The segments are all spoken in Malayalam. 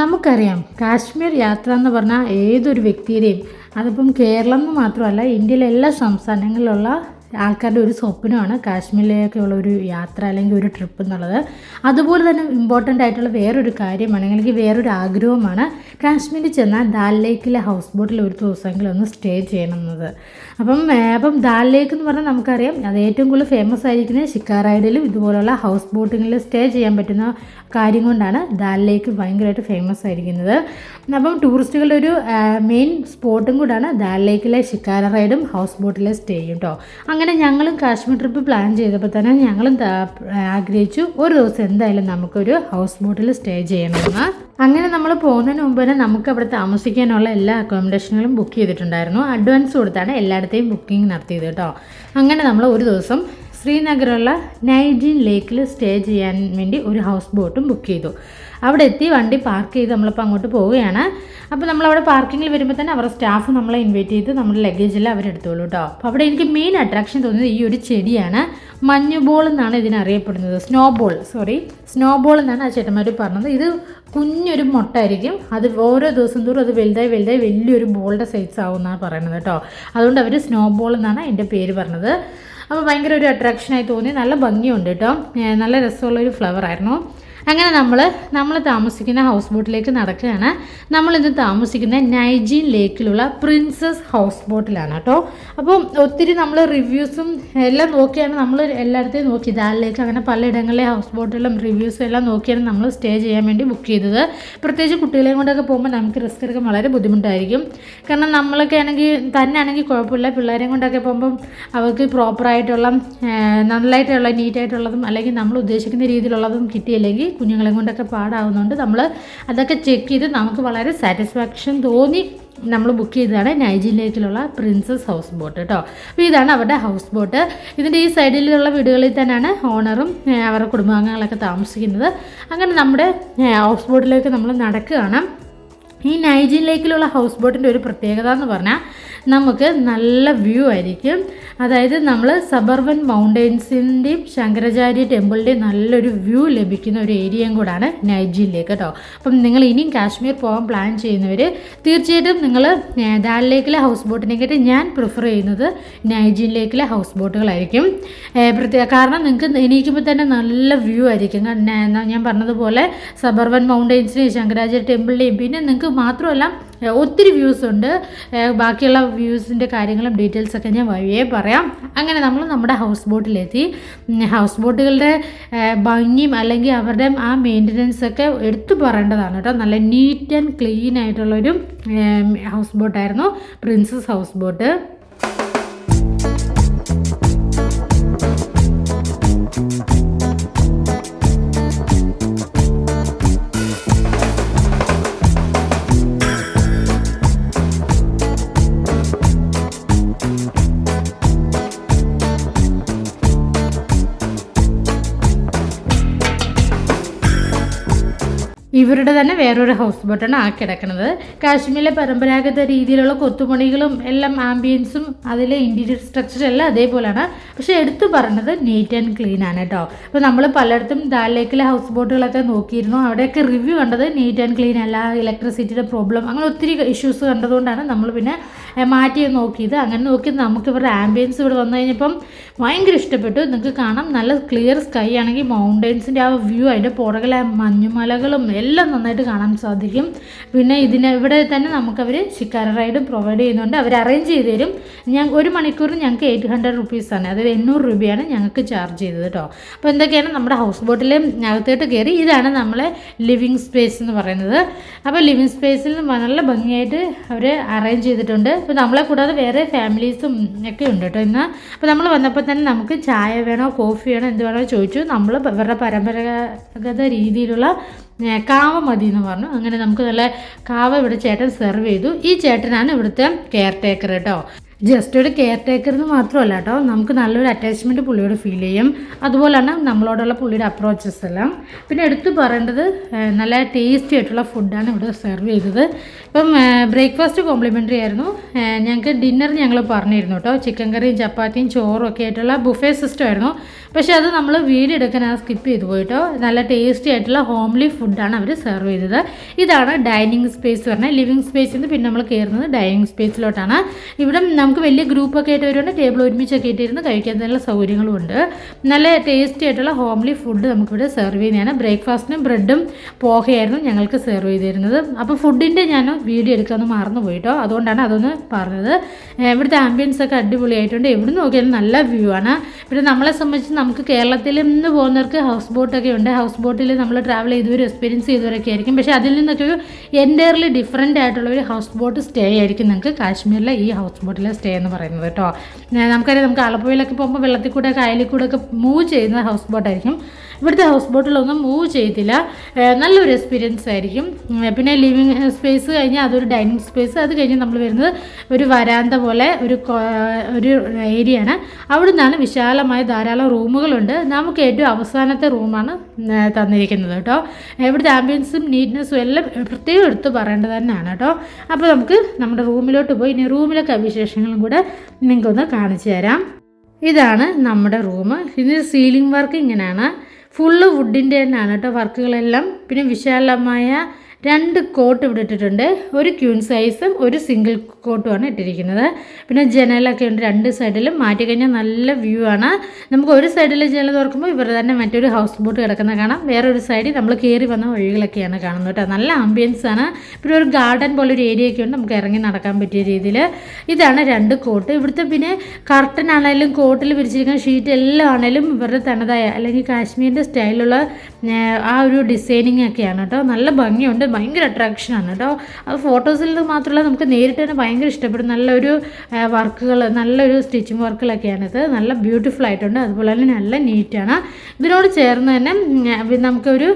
നമുക്കറിയാം കാശ്മീർ യാത്ര എന്ന് പറഞ്ഞാൽ ഏതൊരു വ്യക്തിയുടെയും അതിപ്പം കേരളം എന്ന് മാത്രമല്ല ഇന്ത്യയിലെ എല്ലാ സംസ്ഥാനങ്ങളിലുള്ള ആൾക്കാരുടെ ഒരു സ്വപ്നമാണ് കാശ്മീരിലേക്കുള്ള ഒരു യാത്ര അല്ലെങ്കിൽ ഒരു ട്രിപ്പ് എന്നുള്ളത്. അതുപോലെ തന്നെ ഇമ്പോർട്ടന്റ് ആയിട്ടുള്ള വേറൊരു കാര്യമാണ് അല്ലെങ്കിൽ വേറൊരു ആഗ്രഹമാണ് കാശ്മീരിൽ ചെന്നാൽ ദാൽ ലേക്കിലെ ഹൗസ് ബോട്ടിൽ ഒരു ദിവസമെങ്കിലും ഒന്ന് സ്റ്റേ ചെയ്യണമെന്നത്. അപ്പം അപ്പം ദാൽ ലേക്ക് എന്ന് പറഞ്ഞാൽ നമുക്കറിയാം അത് ഏറ്റവും കൂടുതൽ ഫേമസ് ആയിരിക്കുന്നത് ഷിക്കാറൈഡിലും ഇതുപോലുള്ള ഹൗസ് ബോട്ടിങ്ങിൽ സ്റ്റേ ചെയ്യാൻ പറ്റുന്ന കാര്യം കൊണ്ടാണ് ദാൽ ലേക്ക് ഭയങ്കരമായിട്ട് ഫേമസ് ആയിരിക്കുന്നത്. അപ്പം ടൂറിസ്റ്റുകളുടെ ഒരു മെയിൻ സ്പോട്ടും കൂടാണ് ദാൽ ലേക്കിലെ ഷിക്കാര റൈഡും ഹൗസ് ബോട്ടിലെ സ്റ്റേയും കേട്ടോ അങ്ങനെ ഞങ്ങളും കാശ്മീർ ട്രിപ്പ് പ്ലാൻ ചെയ്തപ്പോൾ തന്നെ ഞങ്ങളും ആഗ്രഹിച്ചു ഒരു ദിവസം എന്തായാലും നമുക്കൊരു ഹൗസ് ബോട്ടിൽ സ്റ്റേ ചെയ്യണമെന്ന്. അങ്ങനെ നമ്മൾ പോകുന്നതിന് മുമ്പ് തന്നെ നമുക്ക് അവിടെ താമസിക്കാനുള്ള എല്ലാ അക്കോമഡേഷനുകളും ബുക്ക് ചെയ്തിട്ടുണ്ടായിരുന്നു. അഡ്വാൻസ് കൊടുത്താണ് എല്ലായിടത്തെയും ബുക്കിംഗ് നടത്തിയത് കേട്ടോ. അങ്ങനെ നമ്മൾ ഒരു ദിവസം ശ്രീനഗറുള്ള നൈജീൻ ലേക്കിൽ സ്റ്റേ ചെയ്യാൻ വേണ്ടി ഒരു ഹൗസ് ബോട്ടും ബുക്ക് ചെയ്തു. അവിടെ എത്തി വണ്ടി പാർക്ക് ചെയ്ത് നമ്മളിപ്പോൾ അങ്ങോട്ട് പോവുകയാണ്. അപ്പോൾ നമ്മളവിടെ പാർക്കിങ്ങിൽ വരുമ്പോൾ തന്നെ അവരുടെ സ്റ്റാഫ് നമ്മളെ ഇൻവൈറ്റ് ചെയ്ത് നമ്മുടെ ലഗേജെല്ലാം അവരെടുത്തോളൂ കേട്ടോ അപ്പോൾ അവിടെ എനിക്ക് മെയിൻ അട്രാക്ഷൻ തോന്നിയത് ഈ ഒരു ചെടിയാണ്. മഞ്ഞുബോൾ എന്നാണ് ഇതിനറിയപ്പെടുന്നത്. Snow ball sorry snow ball എന്നാണ് ആ ചേട്ടന്മാർ പറഞ്ഞത്. ഇത് കുഞ്ഞൊരു മുട്ടായിരിക്കും. അത് ഓരോ ദിവസം തോറും അത് വലുതായി വലുതായി വലിയൊരു ബോളിന്റെ സൈസ് ആവും എന്നാണ് പറയുന്നത് കേട്ടോ അതുകൊണ്ട് അവർ സ്നോ ബോൾ എന്നാണ് എന്റെ പേര് പറഞ്ഞത്. അപ്പോൾ ഭയങ്കര ഒരു അട്രാക്ഷനായി തോന്നി. നല്ല ഭംഗിയുണ്ട് കേട്ടോ നല്ല രസമുള്ള ഒരു ഫ്ലവർ ആയിരുന്നു. അങ്ങനെ നമ്മൾ നമ്മൾ താമസിക്കുന്ന ഹൗസ് ബോട്ടിലേക്ക് നടക്കുകയാണ്. നമ്മളിന്ന് താമസിക്കുന്ന നൈജീൻ ലേക്കിലുള്ള പ്രിൻസസ് ഹൗസ് ബോട്ടിലാണ് കേട്ടോ. അപ്പോൾ ഒത്തിരി നമ്മൾ റിവ്യൂസും എല്ലാം നോക്കിയാണ് നമ്മൾ എല്ലായിടത്തെയും നോക്കി. ദാലിലേക്ക് ലേക്ക് അങ്ങനെ പലയിടങ്ങളിലെ ഹൗസ് ബോട്ടിലും റിവ്യൂസും എല്ലാം നോക്കിയാണ് നമ്മൾ സ്റ്റേ ചെയ്യാൻ വേണ്ടി ബുക്ക് ചെയ്തത്. പ്രത്യേകിച്ച് കുട്ടികളെയും കൊണ്ടൊക്കെ പോകുമ്പോൾ നമുക്ക് റിസ്ക് എടുക്കാൻ വളരെ ബുദ്ധിമുട്ടായിരിക്കും. കാരണം നമ്മളൊക്കെ ആണെങ്കിൽ തന്നെ ആണെങ്കിൽ കുഴപ്പമില്ല. പിള്ളേരെയും കൊണ്ടൊക്കെ പോകുമ്പം അവർക്ക് പ്രോപ്പറായിട്ടുള്ള നല്ലതായിട്ടുള്ള നീറ്റായിട്ടുള്ളതും അല്ലെങ്കിൽ നമ്മൾ ഉദ്ദേശിക്കുന്ന രീതിയിലുള്ളതും കിട്ടിയില്ലെങ്കിൽ കുഞ്ഞുങ്ങളെയും കൊണ്ടൊക്കെ പാടാവുന്നതുകൊണ്ട് നമ്മൾ അതൊക്കെ ചെക്ക് ചെയ്ത് നമുക്ക് വളരെ സാറ്റിസ്ഫാക്ഷൻ തോന്നി നമ്മൾ ബുക്ക് ചെയ്തതാണ് നൈജീരിയയിലേക്കുള്ള പ്രിൻസസ് ഹൗസ് ബോട്ട് കേട്ടോ അപ്പോൾ ഇതാണ് അവരുടെ ഹൗസ് ബോട്ട് ഇതിന്റെ ഈ സൈഡിലുള്ള വീടുകളിൽ തന്നെയാണ് ഓണറും അവരുടെ കുടുംബാംഗങ്ങളൊക്കെ താമസിക്കുന്നത്. അങ്ങനെ നമ്മുടെ ഹൗസ് ബോട്ടിലേക്ക് നമ്മൾ നടക്കുകയാണ്. ഈ നൈജീരിയയിലേക്കുള്ള ഹൗസ് ബോട്ടിന്റെ ഒരു പ്രത്യേകത എന്ന് പറഞ്ഞാൽ നമുക്ക് നല്ല വ്യൂ ആയിരിക്കും. അതായത് നമ്മൾ സബർവൻ മൗണ്ടെയ്ൻസിന്റെയും ശങ്കരാചാര്യ ടെമ്പിളിന്റെയും നല്ലൊരു വ്യൂ ലഭിക്കുന്ന ഒരു ഏരിയയും കൂടാണ് നൈജിയിലേക്ക് കേട്ടോ. അപ്പം നിങ്ങൾ ഇനിയും കാശ്മീർ പോകാൻ പ്ലാൻ ചെയ്യുന്നവർ തീർച്ചയായിട്ടും നിങ്ങൾ ദാൽ ലേക്കിലെ ഹൗസ് ബോട്ടിനെക്കാട്ടി ഞാൻ പ്രിഫർ ചെയ്യുന്നത് നൈജീൻ ലേക്കിലെ ഹൗസ് ബോട്ടുകളായിരിക്കും. പ്രത്യേക കാരണം നിങ്ങൾക്ക് എണീക്കുമ്പോൾ തന്നെ നല്ല വ്യൂ ആയിരിക്കും. ഞാൻ- പറഞ്ഞതുപോലെ സബർവൻ മൗണ്ടെയ്ൻസിനെയും ശങ്കരാചാര്യ ടെമ്പിളിനെയും പിന്നെ നിങ്ങൾക്ക് മാത്രമല്ല ഒത്തിരി വ്യൂസ് ഉണ്ട്. ബാക്കിയുള്ള വ്യൂസിന്റെ കാര്യങ്ങളും ഡീറ്റെയിൽസൊക്കെ ഞാൻ വഴിയേ പറയാം. അങ്ങനെ നമ്മൾ നമ്മുടെ ഹൗസ് ബോട്ടിലെത്തി ഹൗസ് ബോട്ടുകളുടെ ഭംഗിയും അല്ലെങ്കിൽ അവരുടെ ആ മെയിന്റനൻസ് ഒക്കെ എടുത്തു പറയേണ്ടതാണ് കേട്ടോ. നല്ല നീറ്റ് ആൻഡ് ക്ലീൻ ആയിട്ടുള്ളൊരു ഹൗസ് ബോട്ടായിരുന്നു പ്രിൻസസ് ഹൗസ് ബോട്ട് ഇവരുടെ തന്നെ വേറൊരു ഹൗസ് ബോട്ടാണ് ആ കിടക്കുന്നത് കാശ്മീരിലെ പരമ്പരാഗത രീതിയിലുള്ള കൊത്തുപണികളും എല്ലാം ആംബിയൻസും അതിലെ ഇന്റീരിയർ സ്ട്രക്ചർ എല്ലാം അതേപോലെയാണ് പക്ഷേ എടുത്തു പറഞ്ഞത് നീറ്റ് ആൻഡ് ക്ലീൻ ആണ് കേട്ടോ. അപ്പോൾ നമ്മൾ പലയിടത്തും ദാൽ ലേക്കിലെ ഹൗസ് ബോട്ടുകളൊക്കെ നോക്കിയിരുന്നു. അവിടെയൊക്കെ റിവ്യൂ കണ്ടത് നീറ്റ് ആൻഡ് ക്ലീൻ അല്ല ഇലക്ട്രിസിറ്റിയുടെ പ്രോബ്ലം അങ്ങനെ ഒത്തിരി ഇഷ്യൂസ് കണ്ടതുകൊണ്ടാണ് നമ്മൾ പിന്നെ മാറ്റി നോക്കിയത്. അങ്ങനെ നോക്കി നമുക്ക് ഇവരുടെ ആംബിയൻസ് ഇവിടെ വന്നു കഴിഞ്ഞപ്പം ഭയങ്കര ഇഷ്ടപ്പെട്ടു. നിങ്ങൾക്ക് കാണാം. നല്ല ക്ലിയർ സ്കൈ ആണെങ്കിൽ മൗണ്ടെയ്ൻസിന്റെ ആ വ്യൂ അതിന്റെ പുറകിലെ മഞ്ഞുമലകളും എല്ലാം നന്നായിട്ട് കാണാൻ സാധിക്കും. പിന്നെ ഇതിന് ഇവിടെ തന്നെ നമുക്കവർ ഷിക്കാര റൈഡ് പ്രൊവൈഡ് ചെയ്യുന്നുണ്ട്. അവർ അറേഞ്ച് ചെയ്ത് തരും. ഞാൻ ഒരു മണിക്കൂറിന് ഞങ്ങൾക്ക് എയ്റ്റ് ഹൺഡ്രഡ് റുപ്പീസാണ് അതായത് എണ്ണൂറ് രൂപയാണ് ഞങ്ങൾക്ക് ചാർജ് ചെയ്തത് കേട്ടോ അപ്പോൾ എന്തൊക്കെയാണ് നമ്മുടെ ഹൗസ് ബോട്ടിൽ അകത്തോട്ട് കയറി ഇതാണ് നമ്മളെ ലിവിങ് സ്പേസ് എന്ന് പറയുന്നത്. അപ്പോൾ ലിവിങ് സ്പേസിൽ നല്ല ഭംഗിയായിട്ട് അവർ അറേഞ്ച് ചെയ്തിട്ടുണ്ട്. അപ്പോൾ നമ്മളെ കൂടാതെ വേറെ ഫാമിലീസും ഒക്കെ ഉണ്ട് കേട്ടോ ഇന്ന്. അപ്പോൾ നമ്മൾ വന്നപ്പോൾ തന്നെ നമുക്ക് ചായ വേണോ കോഫി വേണോ എന്ത് വേണോ ചോദിച്ചു. നമ്മൾ ഇവരുടെ പരമ്പരാഗത രീതിയിലുള്ള കാവ മതി എന്ന് പറഞ്ഞു. അങ്ങനെ നമുക്ക് നല്ല കാവ ഇവിടെ ചേട്ടൻ സെർവ് ചെയ്തു. ഈ ചേട്ടനാണ് ഇവിടുത്തെ കെയർ ടേക്കർ കേട്ടോ ജസ്റ്റ് ഒരു കെയർ ടേക്കർ എന്ന് മാത്രമല്ല കേട്ടോ നമുക്ക് നല്ലൊരു അറ്റാച്ച്മെന്റ് പുള്ളിയോട് ഫീൽ ചെയ്യും. അതുപോലെയാണ് നമ്മളോടുള്ള പുള്ളിയുടെ അപ്രോച്ചസ് എല്ലാം. പിന്നെ എടുത്തു പറയേണ്ടത് നല്ല ടേസ്റ്റി ആയിട്ടുള്ള ഫുഡാണ് ഇവിടെ സെർവ് ചെയ്തത്. ഇപ്പം ബ്രേക്ക്ഫാസ്റ്റ് കോംപ്ലിമെന്ററി ആയിരുന്നു. ഞങ്ങൾക്ക് ഡിന്നർ ഞങ്ങൾ പറഞ്ഞിരുന്നു കേട്ടോ ചിക്കൻ കറിയും ചപ്പാത്തിയും ചോറും ഒക്കെ ആയിട്ടുള്ള ബുഫേ സിസ്റ്റം ആയിരുന്നു. പക്ഷേ അത് നമ്മൾ വീട് എടുക്കാൻ ആ സ്കിപ്പ് ചെയ്തു പോയിട്ടോ നല്ല ടേസ്റ്റി ആയിട്ടുള്ള ഹോംലി ഫുഡാണ് അവർ സെർവ് ചെയ്തത്. ഇതാണ് ഡൈനിങ് സ്പേസ് പറഞ്ഞാൽ ലിവിങ് സ്പേസിൽ നിന്ന് പിന്നെ നമ്മൾ കയറുന്നത് ഡൈനിങ് സ്പേസിലോട്ടാണ് ഇവിടെ നമുക്ക് വലിയ ഗ്രൂപ്പൊക്കെ ആയിട്ട് വരുവാണ് ടേബിൾ ഒരുമിച്ചൊക്കെ കഴിക്കാൻ നല്ല സൗകര്യങ്ങളും ഉണ്ട്. നല്ല ടേസ്റ്റി ആയിട്ടുള്ള ഹോംലി ഫുഡ് നമുക്കിവിടെ സെർവ് ചെയ്യുന്നതാണ്. ബ്രേക്ക്ഫാസ്റ്റിനും ബ്രെഡും പോഹയായിരുന്നു ഞങ്ങൾക്ക് സെർവ് ചെയ്തിരുന്നത്. അപ്പോൾ ഫുഡിന്റെ ഞാൻ വീഡിയോ എടുക്കാമെന്ന് മറന്നു പോയിട്ടോ. അതുകൊണ്ടാണ് അതൊന്ന് പറഞ്ഞത്. ഇവിടുത്തെ ആംബിയൻസ് ഒക്കെ അടിപൊളിയായിട്ടുണ്ട്. എവിടെ നോക്കിയാലും നല്ല വ്യൂ ആണ്. പിന്നെ നമ്മളെ സംബന്ധിച്ച് നമുക്ക് കേരളത്തിൽ നിന്ന് പോകുന്നവർക്ക് ഹൗസ് ബോട്ടൊക്കെ ഉണ്ട്. ഹൗസ് ബോട്ടിൽ നമ്മൾ ട്രാവൽ ചെയ്തവരും എക്സ്പീരിയൻസ് ചെയ്തവരൊക്കെ ആയിരിക്കും. പക്ഷേ അതിൽ നിന്നൊക്കെ ഒരു എന്റയർലി ഡിഫറെന്റ് ആയിട്ടുള്ള ഒരു ഹൗസ് ബോട്ട് സ്റ്റേ ആയിരിക്കും നിങ്ങൾക്ക് കാശ്മീരിലെ ഈ ഹൗസ് ബോട്ടിലെ സ്റ്റേ എന്ന് പറയുന്നത് കേട്ടോ. നമുക്കറിയാം നമുക്ക് ആലപ്പുഴയിലൊക്കെ പോകുമ്പോൾ വെള്ളത്തിൽ കൂടെ കായലിൽ കൂടെ ഒക്കെ മൂവ് ചെയ്യുന്ന ഹൗസ് ബോട്ടായിരിക്കും ഇവിടുത്തെ ഹൗസ് ബോട്ടിലൊന്നും മൂവ് ചെയ്തില്ല നല്ലൊരു എക്സ്പീരിയൻസ് ആയിരിക്കും. പിന്നെ ലിവിങ് സ്പേസ് കഴിഞ്ഞാൽ അതൊരു ഡൈനിങ് സ്പേസ് അത് കഴിഞ്ഞ് നമ്മൾ വരുന്നത് ഒരു വരാന്ത പോലെ ഒരു ഒരു ഏരിയ ആണ്. അവിടെ നിന്നാണ് വിശാലമായ ധാരാളം റൂമുകളുണ്ട്. നമുക്ക് ഏറ്റവും അവസാനത്തെ റൂമാണ് തന്നിരിക്കുന്നത് കേട്ടോ. ഇവിടുത്തെ ആംബിയൻസും നീറ്റ്നെസ്സും എല്ലാം പ്രത്യേകം എടുത്ത് പറയേണ്ടത് തന്നെയാണ് കേട്ടോ. അപ്പോൾ നമുക്ക് നമ്മുടെ റൂമിലോട്ട് പോയി. ഇനി റൂമിലൊക്കെ വിശേഷങ്ങളും കൂടെ നിങ്ങൾക്കൊന്ന് കാണിച്ചു തരാം. ഇതാണ് നമ്മുടെ റൂം. ഇതിന് സീലിംഗ് വർക്ക് ഇങ്ങനെയാണ്. ഫുള്ള് വുഡിന്റെ തന്നെയാണ് കേട്ടോ വർക്കുകളെല്ലാം പിന്നെ വിശാലമായ രണ്ട് കോട്ട് ഇവിടെ ഇട്ടിട്ടുണ്ട്. ഒരു ക്യൂൺ സൈസും ഒരു സിംഗിൾ കോട്ടുമാണ് ഇട്ടിരിക്കുന്നത്. പിന്നെ ജനലൊക്കെ ഉണ്ട് രണ്ട് സൈഡിലും മാറ്റി കഴിഞ്ഞാൽ നല്ല വ്യൂ ആണ്. നമുക്ക് ഒരു സൈഡിൽ ജനൽ തുറക്കുമ്പോൾ ഇവർ തന്നെ മറ്റൊരു ഹൗസ് ബോട്ട് കിടക്കുന്ന കാണാം. വേറൊരു സൈഡിൽ നമ്മൾ കയറി വന്ന വഴികളൊക്കെയാണ് കാണുന്നത് കേട്ടോ. നല്ല ആംബിയൻസ് ആണ്. പിന്നെ ഒരു ഗാർഡൻ പോലെ ഒരു ഏരിയ ഒക്കെ ഉണ്ട്. നമുക്ക് ഇറങ്ങി നടക്കാൻ പറ്റിയ രീതിയിൽ. ഇതാണ് രണ്ട് കോട്ട് ഇവിടുത്തെ പിന്നെ കർട്ടൻ ആണെങ്കിലും കോട്ടിൽ വിരിച്ചിരിക്കുന്ന ഷീറ്റ് എല്ലാം ആണെങ്കിലും ഇവരുടെ തനതായ അല്ലെങ്കിൽ കാശ്മീരിന്റെ സ്റ്റൈലുള്ള ആ ഒരു ഡിസൈനിങ് ഒക്കെയാണ് കേട്ടോ. നല്ല ഭംഗിയുണ്ട്. ഭയങ്കര അട്രാക്ഷനാണ് കേട്ടോ? അത് ഫോട്ടോസിൽ നിന്ന് മാത്രമല്ല നമുക്ക് നേരിട്ട് തന്നെ ഭയങ്കര ഇഷ്ടപ്പെടും. നല്ലൊരു വർക്കുകൾ നല്ലൊരു സ്റ്റിച്ചിങ് ഇത് നല്ല ബ്യൂട്ടിഫുൾ ആയിട്ടുണ്ട്. അതുപോലെ തന്നെ നല്ല നീറ്റാണ് ഇതിനോട് ചേർന്ന് തന്നെ നമുക്കൊരു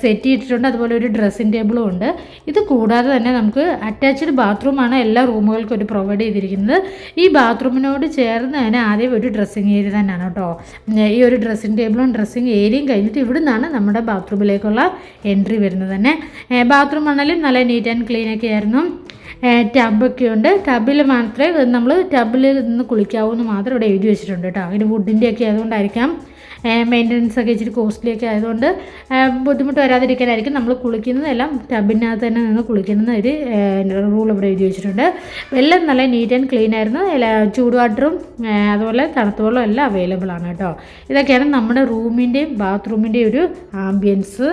സെറ്റ് ചെയ്തിട്ടുണ്ട്. അതുപോലെ ഒരു ഡ്രസ്സിംഗ് ടേബിളും ഉണ്ട്. ഇത് കൂടാതെ തന്നെ നമുക്ക് അറ്റാച്ച്ഡ് ബാത്റൂമാണ് എല്ലാ റൂമുകൾക്കും ഒരു പ്രൊവൈഡ് ചെയ്തിരിക്കുന്നത്. ഈ ബാത്റൂമിനോട് ചേർന്ന് തന്നെ ആദ്യം ഒരു ഡ്രസ്സിങ് ഏരിയ തന്നെയാണ് കേട്ടോ. ഈ ഒരു ഡ്രസ്സിങ് ടേബിളും ഡ്രസ്സിങ് ഏരിയയും കഴിഞ്ഞിട്ട് ഇവിടെ നിന്നാണ് നമ്മുടെ ബാത്റൂമിലേക്കുള്ള എൻട്രി വരുന്നത് തന്നെ. ബാത്റൂം ആണെങ്കിലും നല്ല നീറ്റ് ആൻഡ് ക്ലീൻ ഒക്കെ ആയിരുന്നു. ടബൊക്കെ ഉണ്ട്. ടബിൽ മാത്രമേ നമ്മൾ ടബിൽ നിന്ന് കുളിക്കാവൂ എന്ന് മാത്രം ഇവിടെ എഴുതി വെച്ചിട്ടുണ്ട് കേട്ടോ. അതിന് വുഡിന്റെ ഒക്കെ ആയതുകൊണ്ടായിരിക്കാം. മെയിന്റനൻസ് ഒക്കെ ഇച്ചിരി കോസ്റ്റ്ലി ഒക്കെ ആയതുകൊണ്ട് ബുദ്ധിമുട്ട് വരാതിരിക്കാനായിരിക്കും നമ്മൾ കുളിക്കുന്നതെല്ലാം ടബിനകത്ത് തന്നെ നിന്ന് കുളിക്കുന്ന ഒരു റൂൾ ഇവിടെ എഴുതി വെച്ചിട്ടുണ്ട്. വെള്ളം നല്ല നീറ്റ് ആൻഡ് ക്ലീൻ ആയിരുന്നു. എല്ലാ ചൂട് വാട്ടറും അതുപോലെ തണുത്ത വെള്ളവും എല്ലാം അവൈലബിൾ ആണ് കേട്ടോ. ഇതൊക്കെയാണ് നമ്മുടെ റൂമിന്റെയും ബാത്റൂമിന്റെയും ഒരു ആംബിയൻസ്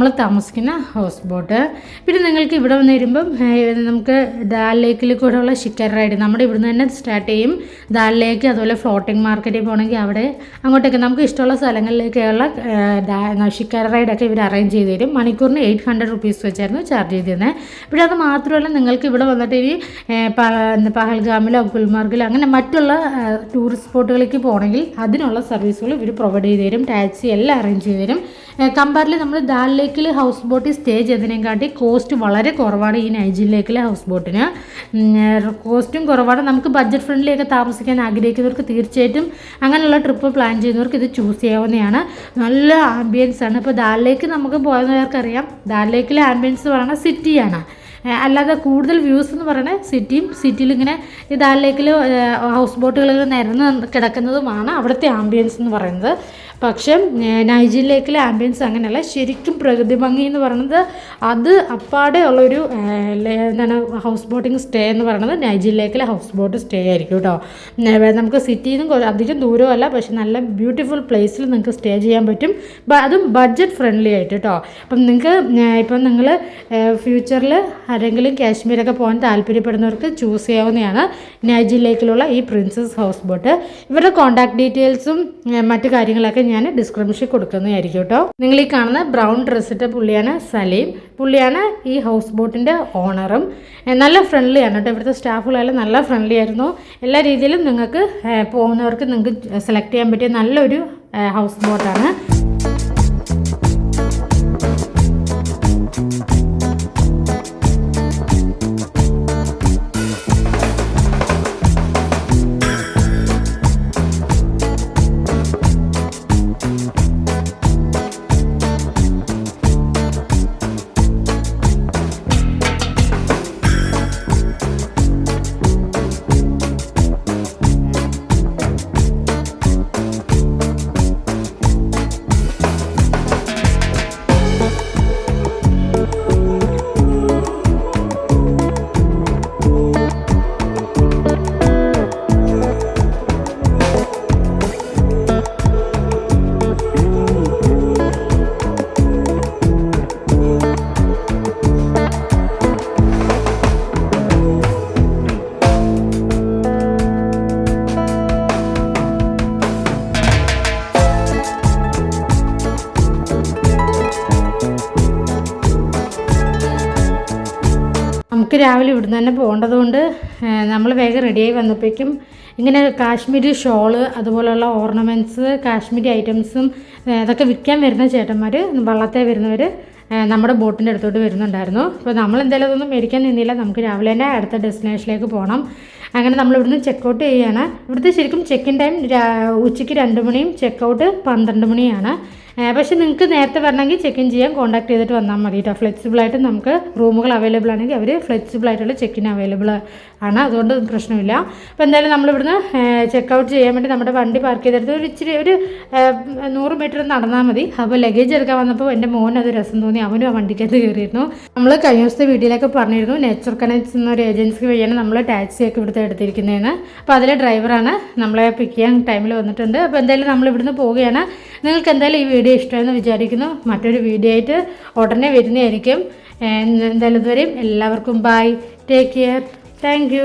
നമ്മൾ താമസിക്കുന്ന ഹൗസ് ബോട്ട്. പിന്നെ നിങ്ങൾക്ക് ഇവിടെ വന്ന് വരുമ്പം നമുക്ക് ദാൽ ലേക്കിൽ കൂടെയുള്ള ഷിക്കർ റൈഡ്. നമ്മുടെ ഇവിടുന്ന് തന്നെ സ്റ്റാർട്ട് ചെയ്യും. ദാൽ ലേക്ക് അതുപോലെ ഫ്ലോട്ടിംഗ് മാർക്കറ്റിൽ പോകണമെങ്കിൽ അവിടെ അങ്ങോട്ടൊക്കെ നമുക്ക് ഇഷ്ടമുള്ള സ്ഥലങ്ങളിലേക്കുള്ള ഷിക്കർ റൈഡൊക്കെ ഇവർ അറേഞ്ച് ചെയ്ത് തരും. മണിക്കൂറിന് എയ്റ്റ് ഹൺഡ്രഡ് റുപ്പീസ് വെച്ചായിരുന്നു ചാർജ് ചെയ്തിരുന്നത് പിന്നെ അത് മാത്രമല്ല നിങ്ങൾക്ക് ഇവിടെ വന്നിട്ട് ഇനി പഹൽഗാമിലോ ഗുൽമാർഗിലോ അങ്ങനെ മറ്റുള്ള ടൂറിസ്റ്റ് സ്പോട്ടുകളിലേക്ക് പോകണമെങ്കിൽ അതിനുള്ള സർവീസുകൾ ഇവർ പ്രൊവൈഡ് ചെയ്ത് തരും. ടാക്സി എല്ലാം അറേഞ്ച് ചെയ്ത് തരും. കമ്പാരിൽ നമ്മൾ ദാൽ ലേക്കിൽ ഹൗസ് ബോട്ടിൽ സ്റ്റേ ചെയ്തതിനെക്കാട്ടി കോസ്റ്റ് വളരെ കുറവാണ് ഈ നൈജിൽ ലേക്കിലെ ഹൗസ് ബോട്ടിന്. കോസ്റ്റും കുറവാണ്. നമുക്ക് ബഡ്ജറ്റ് ഫ്രണ്ട്ലിയൊക്കെ താമസിക്കാൻ ആഗ്രഹിക്കുന്നവർക്ക് തീർച്ചയായിട്ടും അങ്ങനെയുള്ള ട്രിപ്പ് പ്ലാൻ ചെയ്യുന്നവർക്ക് ഇത് ചൂസ് ചെയ്യാവുന്നതാണ്. നല്ല ആംബിയൻസ് ആണ്. ഇപ്പോൾ ദാൽ ലേക്ക് നമുക്ക് പോയവർക്കറിയാം ദാൽ ലേക്കിലെ ആംബിയൻസ് പറയുന്നത് സിറ്റിയാണ്. അല്ലാതെ കൂടുതൽ വ്യൂസ് എന്ന് പറയുന്നത് സിറ്റിയും സിറ്റിയിൽ ഇങ്ങനെ ഈ ദാൽ ലേക്കിൽ ഹൗസ് ബോട്ടുകളിൽ നിരന്ന് കിടക്കുന്നതുമാണ് അവിടുത്തെ ആംബിയൻസ് എന്ന് പറയുന്നത്. പക്ഷേ നൈജീരിയയിലേക്കുള്ള ലേക്കിലെ ആംബിയൻസ് അങ്ങനെയല്ല. ശരിക്കും പ്രകൃതി ഭംഗി എന്ന് പറയുന്നത് അത് അപ്പാടെ ഉള്ളൊരു എന്താണ് ഹൗസ് ബോട്ടിംഗ് സ്റ്റേ എന്ന് പറയുന്നത് നൈജീരിയയിലേക്കുള്ള ലേക്കിലെ ഹൗസ് ബോട്ട് സ്റ്റേ ആയിരിക്കും കേട്ടോ. നമുക്ക് സിറ്റിയിൽ നിന്നും അധികം ദൂരമല്ല പക്ഷെ നല്ല ബ്യൂട്ടിഫുൾ പ്ലേസിൽ നിങ്ങൾക്ക് സ്റ്റേ ചെയ്യാൻ പറ്റും. അതും ബഡ്ജറ്റ് ഫ്രണ്ട്ലി ആയിട്ട് കേട്ടോ. അപ്പം നിങ്ങൾക്ക് ഇപ്പം നിങ്ങൾ ഫ്യൂച്ചറിൽ ആരെങ്കിലും കാശ്മീരൊക്കെ പോകാൻ താല്പര്യപ്പെടുന്നവർക്ക് ചൂസ് ചെയ്യാവുന്നതാണ് നൈജീരിയയിലേക്കുള്ള ലേക്കിലുള്ള ഈ പ്രിൻസസ് ഹൗസ് ബോട്ട് ഇവരുടെ കോൺടാക്ട് ഡീറ്റെയിൽസും മറ്റു കാര്യങ്ങളൊക്കെ ഞാൻ ഡിസ്ക്രിപ്ഷനിൽ കൊടുക്കുന്നതായിരിക്കും കേട്ടോ. നിങ്ങൾ ഈ കാണുന്ന ബ്രൗൺ ഡ്രസ്സിട്ട പുള്ളിയാണ് സലീം. പുള്ളിയാണ് ഈ ഹൗസ് ബോട്ടിന്റെ ഓണറും നല്ല ഫ്രണ്ട്ലി ആണ് കേട്ടോ. ഇവിടുത്തെ സ്റ്റാഫുകളെല്ലാം നല്ല ഫ്രണ്ട്ലി ആയിരുന്നു. എല്ലാ രീതിയിലും നിങ്ങൾക്ക് പോകുന്നവർക്ക് നിങ്ങൾക്ക് സെലക്ട് ചെയ്യാൻ പറ്റിയ നല്ലൊരു ഹൗസ് ബോട്ടാണ് നമുക്ക് രാവിലെ ഇവിടുന്ന് തന്നെ പോകേണ്ടതുകൊണ്ട് നമ്മൾ വേഗം റെഡിയായി വന്നപ്പോഴേക്കും ഇങ്ങനെ കാശ്മീരി ഷോൾ അതുപോലെയുള്ള ഓർണമെന്റ്സ് കാശ്മീരി ഐറ്റംസും അതൊക്കെ വിൽക്കാൻ വരുന്ന ചേട്ടന്മാർ വള്ളത്തെ വരുന്നവർ നമ്മുടെ ബോട്ടിന്റെ അടുത്തോട്ട് വരുന്നുണ്ടായിരുന്നു. അപ്പോൾ നമ്മൾ എന്തായാലും അതൊന്നും മേടിക്കാൻ നിന്നില്ല. നമുക്ക് രാവിലെ തന്നെ അടുത്ത ഡെസ്റ്റിനേഷനിലേക്ക് പോകണം അങ്ങനെ നമ്മൾ ഇവിടുന്ന് ചെക്കൗട്ട് ചെയ്യുകയാണ് ഇവിടുത്തെ ശരിക്കും ചെക്കിൻ ടൈം ഉച്ചയ്ക്ക് രണ്ട് മണിയും ചെക്കൗട്ട് പന്ത്രണ്ട് മണിയാണ്. പക്ഷേ നിങ്ങൾക്ക് നേരത്തെ വരണമെങ്കിൽ ചെക്ക് ഇൻ ചെയ്യാൻ കോൺടാക്ട് ചെയ്തിട്ട് വന്നാൽ മതി കേട്ടോ. ഫ്ലെക്സിബിൾ ആയിട്ട് നമുക്ക് റൂമുകൾ അവൈലബിൾ ആണെങ്കിൽ അവർ ഫ്ലെക്സിബിൾ ആയിട്ടുള്ള ചെക്ക് ഇൻ അവൈലബിൾ ആണ്. അതുകൊണ്ട് പ്രശ്നമില്ല. അപ്പോൾ എന്തായാലും നമ്മൾ ഇവിടുന്ന് ചെക്കൗട്ട് ചെയ്യാൻ വേണ്ടി നമ്മുടെ വണ്ടി പാർക്ക് ചെയ്തെടുത്ത് ഒരു ഇച്ചിരി ഒരു നൂറ് മീറ്റർ നടന്നാൽ മതി. അപ്പോൾ ലഗേജ് എടുക്കാൻ വന്നപ്പോൾ എന്റെ മോൻ അത് രസം തോന്നി. അവനും ആ വണ്ടിക്കകത്ത് കയറിയിരുന്നു. നമ്മൾ കഴിഞ്ഞ ദിവസത്തെ വീഡിയോയിലൊക്കെ പറഞ്ഞിരുന്നു നേച്ചർ കണക്ട്സ് എന്നൊരു ഏജൻസിക്ക് വഴിയാണ് നമ്മൾ ടാക്സിയൊക്കെ ഇവിടുത്തെ എടുത്തിരിക്കുന്നതെന്ന്. അപ്പോൾ അതിലെ ഡ്രൈവറാണ് നമ്മളെ പിക്ക് ചെയ്യാൻ ടൈമിൽ വന്നിട്ടുണ്ട്. അപ്പോൾ എന്തായാലും നമ്മൾ ഇവിടുന്ന് പോവുകയാണ്. നിങ്ങൾക്ക് എന്തായാലും ഈ വീഡിയോ ഇഷ്ടമെന്ന് വിചാരിക്കുന്നു. മറ്റൊരു വീഡിയോ ആയിട്ട് ഉടനെ വരുന്നതായിരിക്കും. എന്തായാലും ഇതുവരെയും എല്ലാവർക്കും ബൈ ടേക്ക് കെയർ താങ്ക്